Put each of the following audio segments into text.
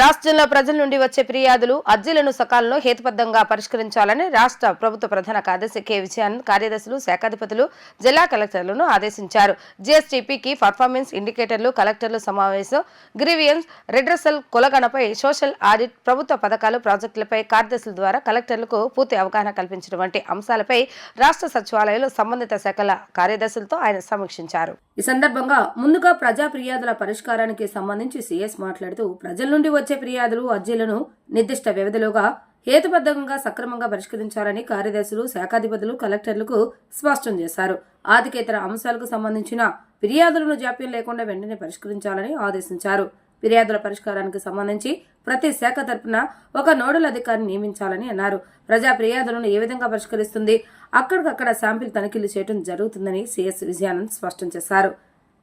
రాష్ట్రంలో ప్రజల నుండి వచ్చే ఫిర్యాదులు అర్జీలను సకాలంలో హేతుబద్ధంగా పరిష్కరించాలని రాష్ట్ర ప్రభుత్వ ప్రధాన కార్యదర్శి కె. విజయానంద్ కార్యదర్శులు శాఖాధిపతులు జిల్లా కలెక్టర్లను ఆదేశించారు. జీఎస్టీపీకి పర్ఫార్మెన్స్ ఇండికేటర్లు కలెక్టర్లు సమావేశం గ్రీవియన్స్ రిడ్రసల్ కులగణపై సోషల్ ఆడిట్ ప్రభుత్వ పథకాలు ప్రాజెక్టులపై కార్యదర్శుల ద్వారా కలెక్టర్లకు పూర్తి అవగాహన కల్పించడం వంటి అంశాలపై రాష్ట్ర సచివాలయంలో సంబంధిత శాఖల కార్యదర్శులతో ఆయన సమీక్షించారు. ఈ సందర్భంగా ముందుగా ప్రజా ఫిర్యాదుల పరిష్కారానికి సంబంధించి సీఎస్ మాట్లాడుతూ ప్రజల నుండి వచ్చే ఫిర్యాదులు అర్జీలను నిర్దిష్ట వ్యవధిలోగా హేతుబద్ధంగా సక్రమంగా పరిష్కరించాలని కార్యదర్శులు శాఖాధిపతులు కలెక్టర్లకు స్పష్టం చేశారు. ఆర్థికేతర అంశాలకు సంబంధించిన ఫిర్యాదులను జాప్యం లేకుండా వెంటనే పరిష్కరించాలని ఆదేశించారు. ఫిర్యాదుల పరిష్కారానికి సంబంధించి ప్రతి శాఖ తరపున ఒక నోడల్ అధికారిని నియమించాలని అన్నారు. ప్రజా ఫిర్యాదులను ఏ విధంగా పరిష్కరిస్తుంది? అక్కడికక్కడ శాంపిల్ తనిఖీలు చేయడం జరుగుతుందని సిఎస్ విజయానంద్ స్పష్టం చేశారు.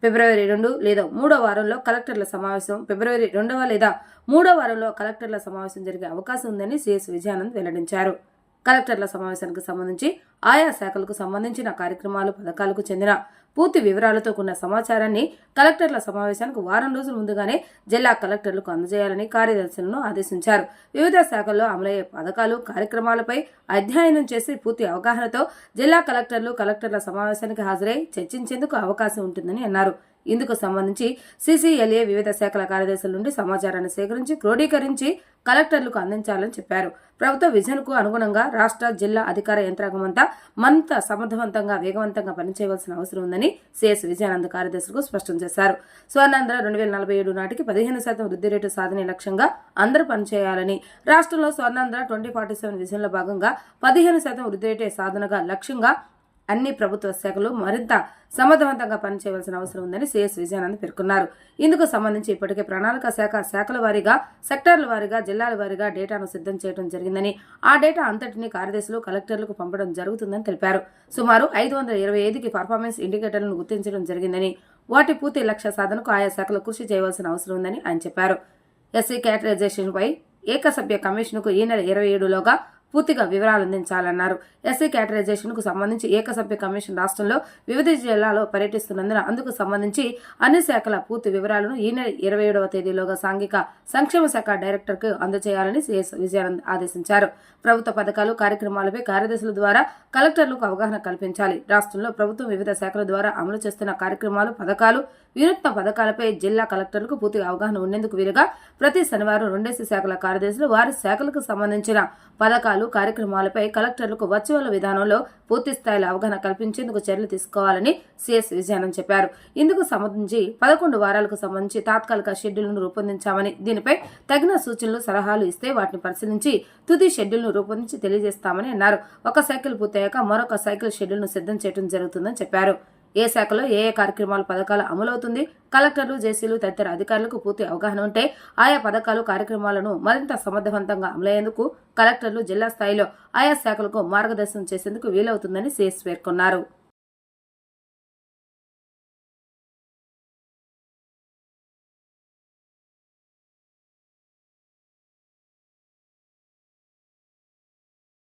ఫిబ్రవరి రెండు లేదా మూడో వారంలో కలెక్టర్ల సమావేశం ఫిబ్రవరి రెండవ లేదా మూడో వారంలో కలెక్టర్ల సమావేశం జరిగే అవకాశం ఉందని సిఎస్ విజయానంద్ వెల్లడించారు. కలెక్టర్ల సమావేశానికి సంబంధించి ఆయా శాఖలకు సంబంధించిన కార్యక్రమాలు పథకాలకు చెందిన పూర్తి వివరాలతో కూడిన సమాచారాన్ని కలెక్టర్ల సమావేశానికి వారం రోజుల ముందుగానే జిల్లా కలెక్టర్లకు అందజేయాలని కార్యదర్శులను ఆదేశించారు. వివిధ శాఖల్లో అమలయ్యే పథకాలు కార్యక్రమాలపై అధ్యయనం చేసి పూర్తి అవగాహనతో జిల్లా కలెక్టర్లు కలెక్టర్ల సమావేశానికి హాజరై చర్చించేందుకు అవకాశం ఉంటుందని అన్నారు. ఇందుకు సంబంధించి సీసీఎల్ఏ వివిధ శాఖల కార్యదర్శుల నుండి సమాచారాన్ని సేకరించి క్రోడీకరించి కలెక్టర్లకు అందించాలని చెప్పారు. ప్రభుత్వ విజన్కు అనుగుణంగా రాష్ట్ర జిల్లా అధికార యంత్రాంగం అంతా మరింత సమర్థవంతంగా వేగవంతంగా పనిచేయవలసిన అవసరం ఉందని సిఎస్ విజయానంద్ కార్యదర్శులకు స్పష్టం చేశారు. స్వర్ణాంధ్ర రెండు వేల నలభై ఏడు నాటికి పదిహేను శాతం వృద్ధి రేటు సాధనే లక్ష్యంగా అందరూ పనిచేయాలని రాష్ట్రంలో స్వర్ణాంధ్ర ట్వంటీ ఫార్టీ సెవెన్ విజన్లో భాగంగా పదిహేను శాతం వృద్ధి రేటే సాధనగా లక్ష్యంగా అన్ని ప్రభుత్వ శాఖలు మరింత సమర్థవంతంగా పనిచేయవలసిన అవసరం ఉందని సిఎస్ విజయానంద్ పేర్కొన్నారు. ఇందుకు సంబంధించి ఇప్పటికే ప్రణాళిక శాఖ శాఖల వారీగా సెక్టార్ల వారీగా జిల్లాల వారీగా డేటాను సిద్ధం చేయడం జరిగిందని ఆ డేటా అంతటిని కార్యదర్శులు కలెక్టర్లకు పంపడం జరుగుతుందని తెలిపారు. సుమారు ఐదు వందల ఇరవై ఐదుకి పర్ఫార్మెన్స్ ఇండికేటర్లను గుర్తించడం జరిగిందని వాటి పూర్తి లక్ష్య సాధనకు ఆయా శాఖలు కృషి చేయవలసిన అవసరం ఉందని ఆయన చెప్పారు. ఎస్సీ క్యాటరైజేషన్పై ఏకసభ్య కమిషన్కు ఈ నెల ఇరవై ఏడులోగా పూర్తిగా వివరాలు అందించాలన్నారు. ఎస్సీ క్యాటరైజేషన్కు సంబంధించి ఏకసభ్య కమిషన్ రాష్ట్రంలో వివిధ జిల్లాలో పర్యటిస్తున్నందున అందుకు సంబంధించి అన్ని శాఖల పూర్తి వివరాలను ఈ నెల ఇరవై ఏడవ తేదీలోగా సాంఘిక సంక్షేమ శాఖ డైరెక్టర్కు అందజేయాలని సిఎస్ విజయానంద్ ఆదేశించారు. ప్రభుత్వ పథకాలు కార్యక్రమాలపై కార్యదర్శుల ద్వారా కలెక్టర్లకు అవగాహన కల్పించాలి. రాష్ట్రంలో ప్రభుత్వం వివిధ శాఖల ద్వారా అమలు చేస్తున్న కార్యక్రమాలు పథకాలు వినూత్న పథకాలపై జిల్లా కలెక్టర్లకు పూర్తిగా అవగాహన ఉండేందుకు వీలుగా ప్రతి శనివారం రెండేసి శాఖల కార్యదర్శులు వారి శాఖలకు సంబంధించిన పథకాలు కార్యక్రమాలపై కలెక్టర్లకు వర్చువల్ విధానంలో పూర్తి స్థాయిలో అవగాహన కల్పించేందుకు చర్యలు తీసుకోవాలని సిఎస్ విజయానంద్ చెప్పారు. ఇందుకు సంబంధించి పదకొండు వారాలకు సంబంధించి తాత్కాలిక షెడ్యూల్ను రూపొందించామని దీనిపై తగిన సూచనలు సలహాలు ఇస్తే వాటిని పరిశీలించి తుది షెడ్యూల్ను రూపొందించి తెలియజేస్తామని అన్నారు. ఒక సైకిల్ పూర్తయ్యాక మరొక సైకిల్ షెడ్యూల్ను సిద్ధం చేయడం జరుగుతుందని చెప్పారు. ఏ శాఖలో ఏ ఏ కార్యక్రమాలు పథకాలు అమలవుతుంది కలెక్టర్లు జేసీలు తదితర అధికారులకు పూర్తి అవగాహన ఉంటే ఆయా పథకాలు కార్యక్రమాలను మరింత సమర్థవంతంగా అమలయ్యేందుకు కలెక్టర్లు జిల్లా స్థాయిలో ఆయా శాఖలకు మార్గదర్శనం చేసేందుకు వీలవుతుందని సీఎస్ పేర్కొన్నారు.